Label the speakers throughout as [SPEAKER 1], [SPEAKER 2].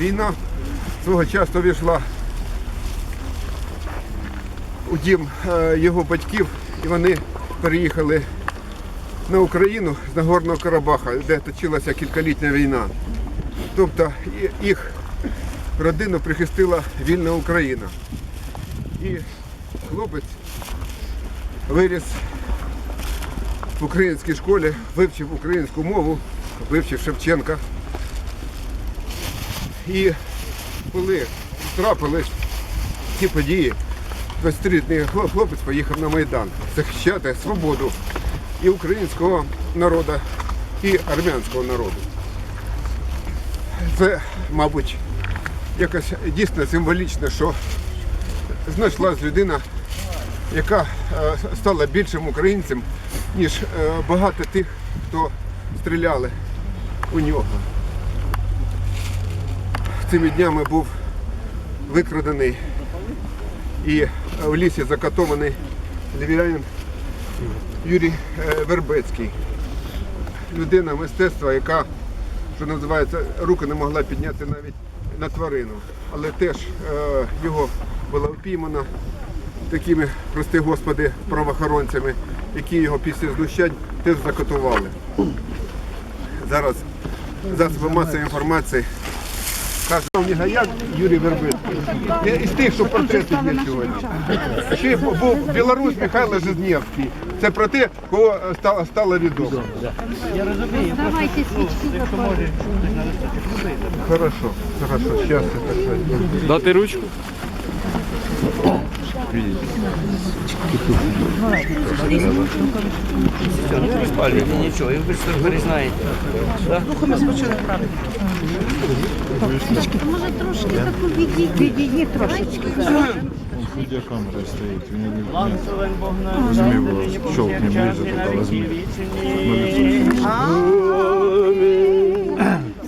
[SPEAKER 1] війна свого часу війшла у дім е, його батьків, і вони переїхали на Україну з Нагорного Карабаха, де точилася кількалітня війна. Тобто їх родину прихистила вільна Україна. І хлопець виріс в українській школі, вивчив українську мову, вивчив Шевченка. І коли трапились ці події, 20-річний хлопець поїхав на Майдан захищати свободу і українського народу, і армянського народу. Це, мабуть, якось дійсно символічно, що знайшлась людина, яка е, стала більшим українцем, ніж е, багато тих, хто стріляли у нього. Цими днями був викрадений і в лісі закатований львів'янин Юрій е, Вербецький. Людина мистецтва, яка, що називається, руки не могла підняти навіть на тварину. Але теж е, його було впіймано такими, прости господи, правоохоронцями, які його після знущань теж закатували. Зараз засоби масової інформації кажуть, а як Юрій Вербицький? Я із тих, що портрети є сьогодні. Ще був Білорусь Михайло Жизнєвський. Це про те, кого е, стало, стало відомо.
[SPEAKER 2] Давайте свічки.
[SPEAKER 1] Хорошо, хорошо, зараз це.
[SPEAKER 3] Дати ручку?
[SPEAKER 4] Нічого, і ви ж це перезнаєте.
[SPEAKER 2] Може трошки таку відійдіть, відійдіть трошечки.
[SPEAKER 5] Суддя камери стоїть, він не було щолкне ближе, але змів.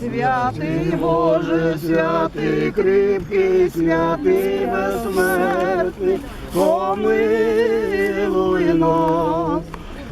[SPEAKER 6] Святий Боже, святий кріпкий, святий безсмертний, помилуй нас.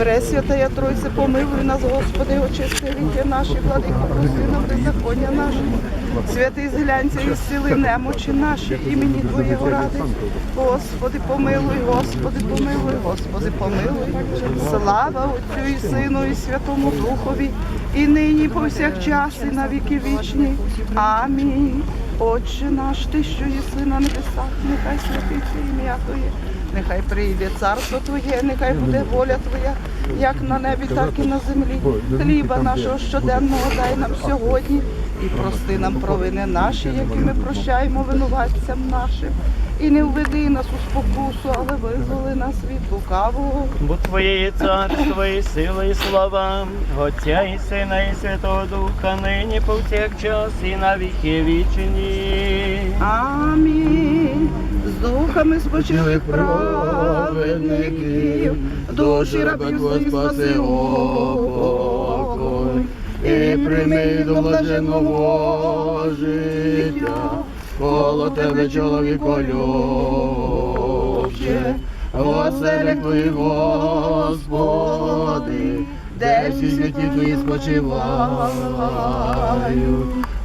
[SPEAKER 6] Пресвятая Тройце, помилуй нас, Господи, очисти віки наші, владико, прости нам беззаконня наші. Святий зглянься і сили немочі наші, імені Твоєго ради. Господи, помилуй, Господи, помилуй, Господи, помилуй. Слава Отцю і Сину, і Святому Духові, і нині повсякчас, і на віки вічні. Амінь. Отче наш, ти, що єси на небесах, нехай святиться ім'я Твоє. Нехай прийде царство Твоє, нехай буде воля Твоя, як на небі, так і на землі. Хліба нашого щоденного дай нам сьогодні і прости нам провини наші, які ми прощаємо винуватцям нашим. І не введи нас у спокусу, але визволи нас від лукавого.
[SPEAKER 7] Бо Твоє є царство, і сила, і слава, Отця і Сина, і Святого Духа, нині повсякчас, і на віки вічні.
[SPEAKER 6] Амінь. Духами спочилих праведників, душі рабів своїх спаси упокой. І прийми до блаженного життя, коло тебе чоловіко любче, оселях твоїх, Господи, де всі святі твої спочивають,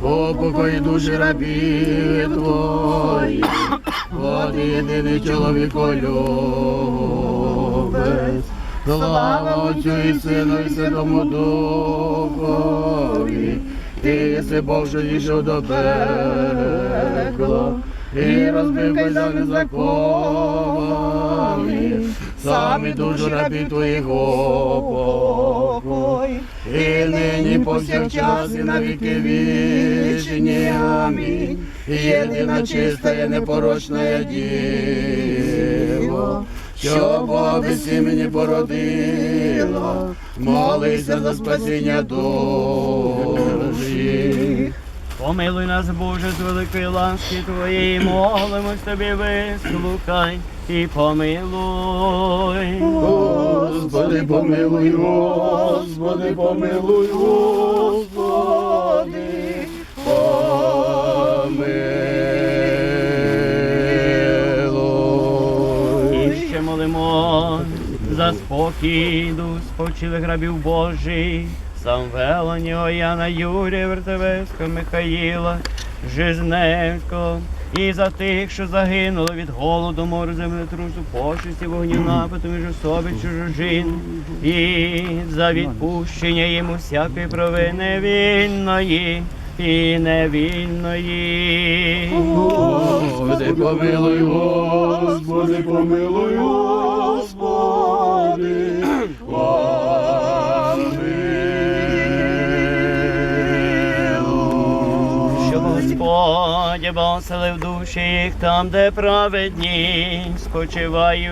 [SPEAKER 6] упокої душі рабів твої, От єдиний чоловіколюбець, слава Отцю і Сину і Святому Духові, ти єси Бог, що дійшов до пекла, і розбив кайдани законами, самі душу рабів твоїх упокой, і нині повсякчас і на віки вічні. Амінь. Єдина чиста і непорочна діво, що без імені породило, молися за спасіння душі.
[SPEAKER 7] Помилуй нас, Боже, з великої ласки Твоєї, молимось Тобі, вислухай і помилуй.
[SPEAKER 5] Господи, помилуй, Господи, помилуй, Господи, помилуй.
[SPEAKER 7] І ще молимо за спокій дух спочилих грабів Божий, Самвела, Яна, Юрія, Вертевецького, Михаїла, Жизневського, і за тих, що загинули від голоду, мору, землетрусу, пошесті, вогню, напиту між особи чужожин, і за відпущення їм усякої провини вільної і невільної.
[SPEAKER 5] Господи, помилуй, Господи, помилуй, Господи,
[SPEAKER 7] Господь оселив душі їх там, де праведні спочивають.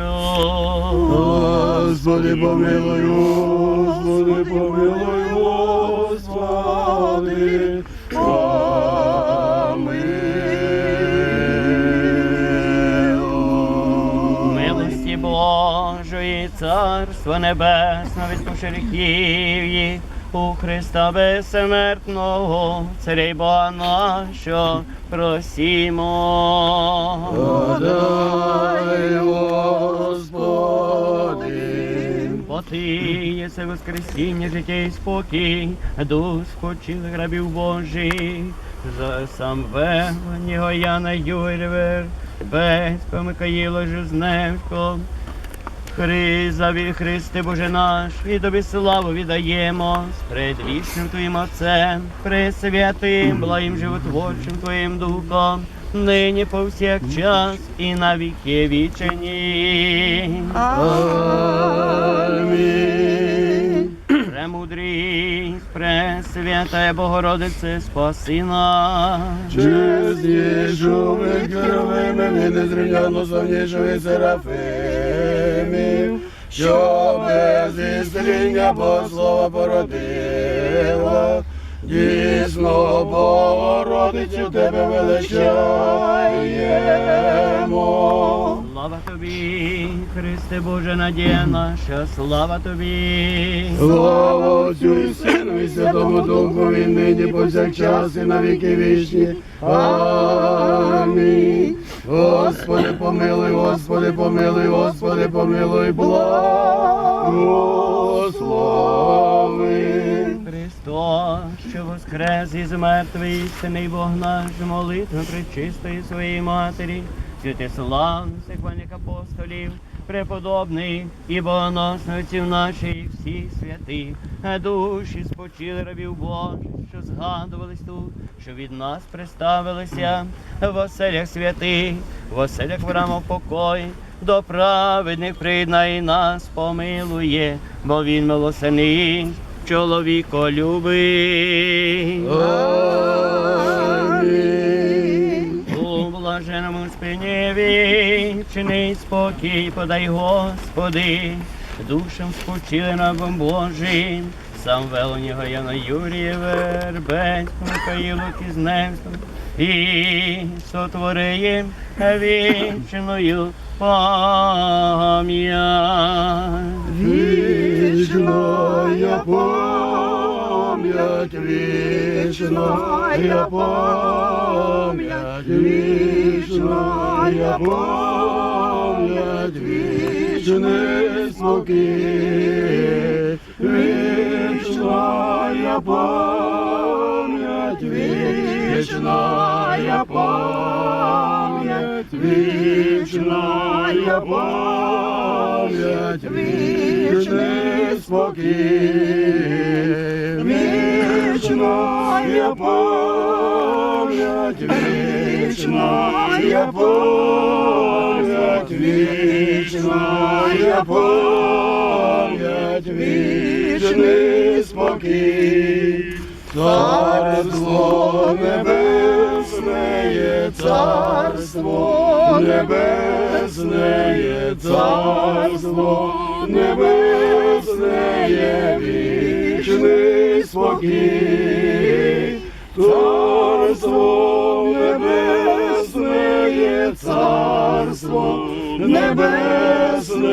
[SPEAKER 5] Господи, помилуй, Господи, помилуй, Господи.
[SPEAKER 7] Милості Божої, Царство Небесне, від гріхів їх у Христа безсмертного, Царя нашого, просімо.
[SPEAKER 5] Подай, Господи,
[SPEAKER 7] Бо ти єси воскресіння, життя і спокій, дух спочилих рабів Божих, за сам Яна Юрвер, Бецько Микаїла Жизневського, Хризаві Христе Боже наш, і тобі славу віддаємо з предвічним Твоїм Отцем, пресвятим, благим животворчим Твоїм Духом, нині повсякчас і на віки вічені.
[SPEAKER 5] Амінь.
[SPEAKER 7] Премудрість, пресвятая Богородице, спаси нас.
[SPEAKER 5] Чеснішу від керовими, від незрівняно славнішої серафимів, що без істріння Бога слова породила. Дійсно, Богородицю тебе величаємо.
[SPEAKER 7] Слава тобі, Христе Боже, надія наша, слава тобі.
[SPEAKER 5] Слава Отцю і Сину і Святому Духу, і нині повсякчас і на віки вічні. Амінь. Господи, помилуй, Господи, помилуй, Господи, помилуй, благослови.
[SPEAKER 7] Христос, що воскрес із мертвих, істинний Бог наш, молитва причистої своєї матері, святиславних секвальних апостолів, преподобний і богоносних отців наших, всіх святих, душі спочили рабів Божих, що згадувались тут, що від нас представилися. В оселях святих, в оселях храму покой, до праведних приєднай нас помилує, бо він милосердний, чоловіко любить. Блаженому спині вічний спокій подай, Господи, душам спочили рабом Божим, сам велоніго Яна Юрія Вербець, Михаїлу Кізневського, і сотвориєм вічною пам'ять.
[SPEAKER 5] Вічная пам'ять, вічная пам'ять, вічная пам'ять, вічний спокій, вічная пам'ять, вічная пам'ять, вічная пам'ять, вічний спокій, вічная пам'ять, вічная пам'ять, вічная пам'ять, вічний спокій. Царство небесне, царство небесне, є царство небесне, вічний спокій, Царство небесне, царство небесне,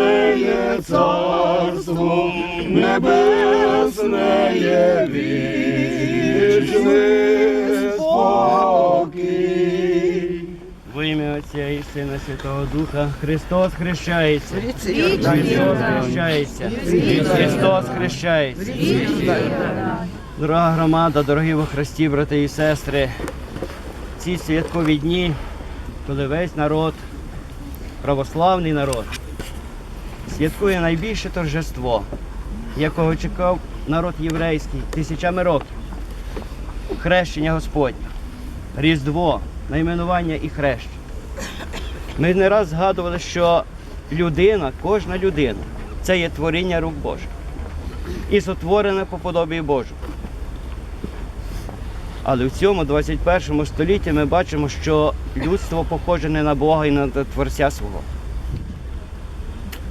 [SPEAKER 5] царство небесне, вічний спокій.
[SPEAKER 7] Во ім'я Отця і Сина Святого Духа Христос хрещається. Христос хрещається. Христос хрещається. Дорога громада, дорогі во Христі, брати і сестри, ці святкові дні, коли весь народ, православний народ, святкує найбільше торжество, якого чекав народ єврейський тисячами років. Хрещення Господнє, Різдво, найменування і хрещення. Ми не раз згадували, що людина, кожна людина, це є творіння рук Божих. І сотворене по подобі Божу. Але в цьому 21 столітті ми бачимо, що людство похоже не на Бога і на Творця свого.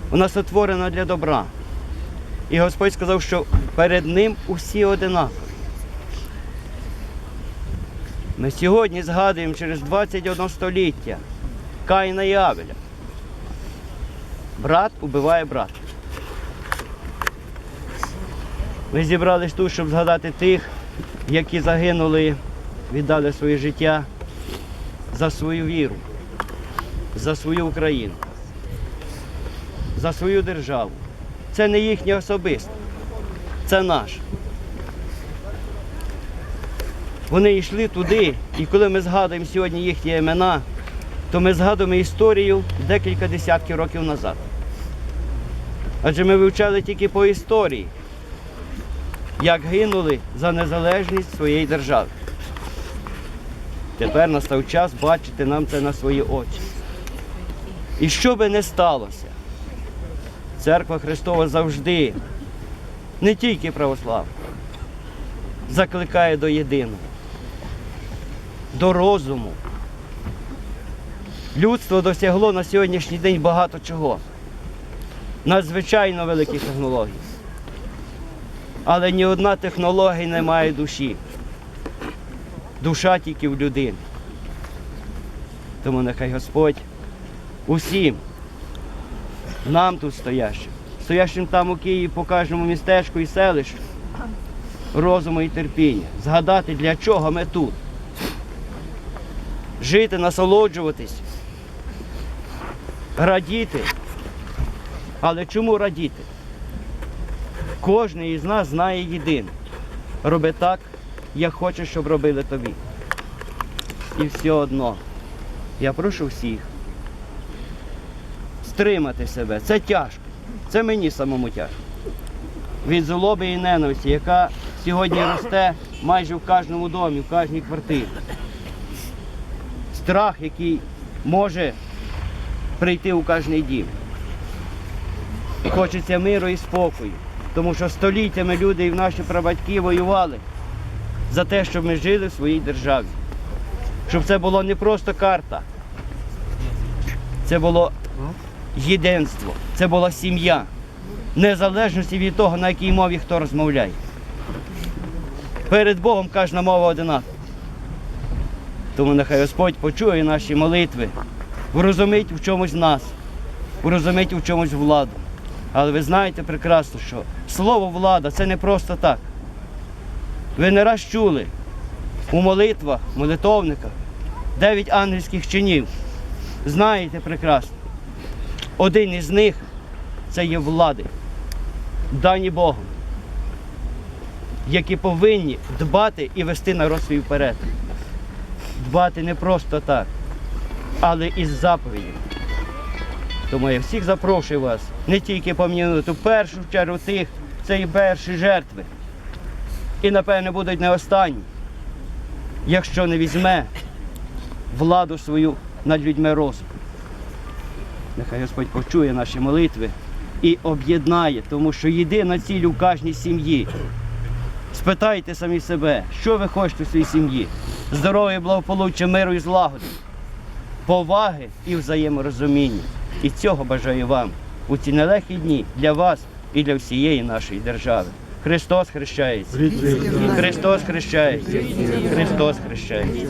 [SPEAKER 7] Вона сотворена для добра. І Господь сказав, що перед ним усі одинакові. Ми сьогодні згадуємо через 21 століття Каїна і Авеля. Брат убиває брата. Ми зібрались тут, щоб згадати тих, які загинули, віддали своє життя за свою віру, за свою Україну, за свою державу. Це не їхнє особисте, це наш. Вони йшли туди, і коли ми згадуємо сьогодні їхні імена, то ми згадуємо історію декілька десятків років назад. Адже ми вивчали тільки по історії, як гинули за незалежність своєї держави. Тепер настав час бачити нам це на свої очі. І що би не сталося, церква Христова завжди, не тільки православна, закликає до єдиного, до розуму. Людство досягло на сьогоднішній день багато чого. Надзвичайно великі технології. Але ні одна технологія не має душі. Душа тільки в людині. Тому нехай Господь усім нам тут стоящим, стоящим там у Києві по кожному містечку і селищу, розуму і терпіння. Згадати, для чого ми тут. Жити, насолоджуватись, радіти. Але чому радіти? Кожен із нас знає єдине. Роби так, як хочеш, щоб робили тобі. І все одно. Я прошу всіх стримати себе. Це тяжко. Це мені самому тяжко. Від злоби і ненависті, яка сьогодні росте майже в кожному домі, в кожній квартирі. Страх, який може прийти у кожний дім. Хочеться миру і спокою. Тому що століттями люди і наші прабатьки воювали за те, щоб ми жили в своїй державі. Щоб це було не просто карта. Це було єдинство, це була сім'я. Незалежності від того, на якій мові хто розмовляє. Перед Богом кожна мова одинакова. Тому нехай Господь почує наші молитви, врозумить в чомусь нас, врозумить в чомусь владу. Але ви знаєте прекрасно, що слово влада це не просто так. Ви не раз чули у молитвах, молитовниках, дев'ять ангельських чинів. Знаєте прекрасно. Один із них це є влади, дані Богом, які повинні дбати і вести народ свій вперед. Дбати не просто так, але із заповідями. Тому я всіх запрошую вас не тільки пом'янути в першу чергу тих, це і перші жертви. І, напевне, будуть не останні, якщо не візьме владу свою над людьми розум. Нехай Господь почує наші молитви і об'єднає, тому що єдина ціль у кожній сім'ї. Спитайте самі себе, що ви хочете в своїй сім'ї? Здоров'я, благополуччя, миру і злагоди, поваги і взаєморозуміння. І цього бажаю вам у ці нелегкі дні для вас і для всієї нашої держави.
[SPEAKER 3] Христос хрещається. Христос хрещається. Христос хрещається.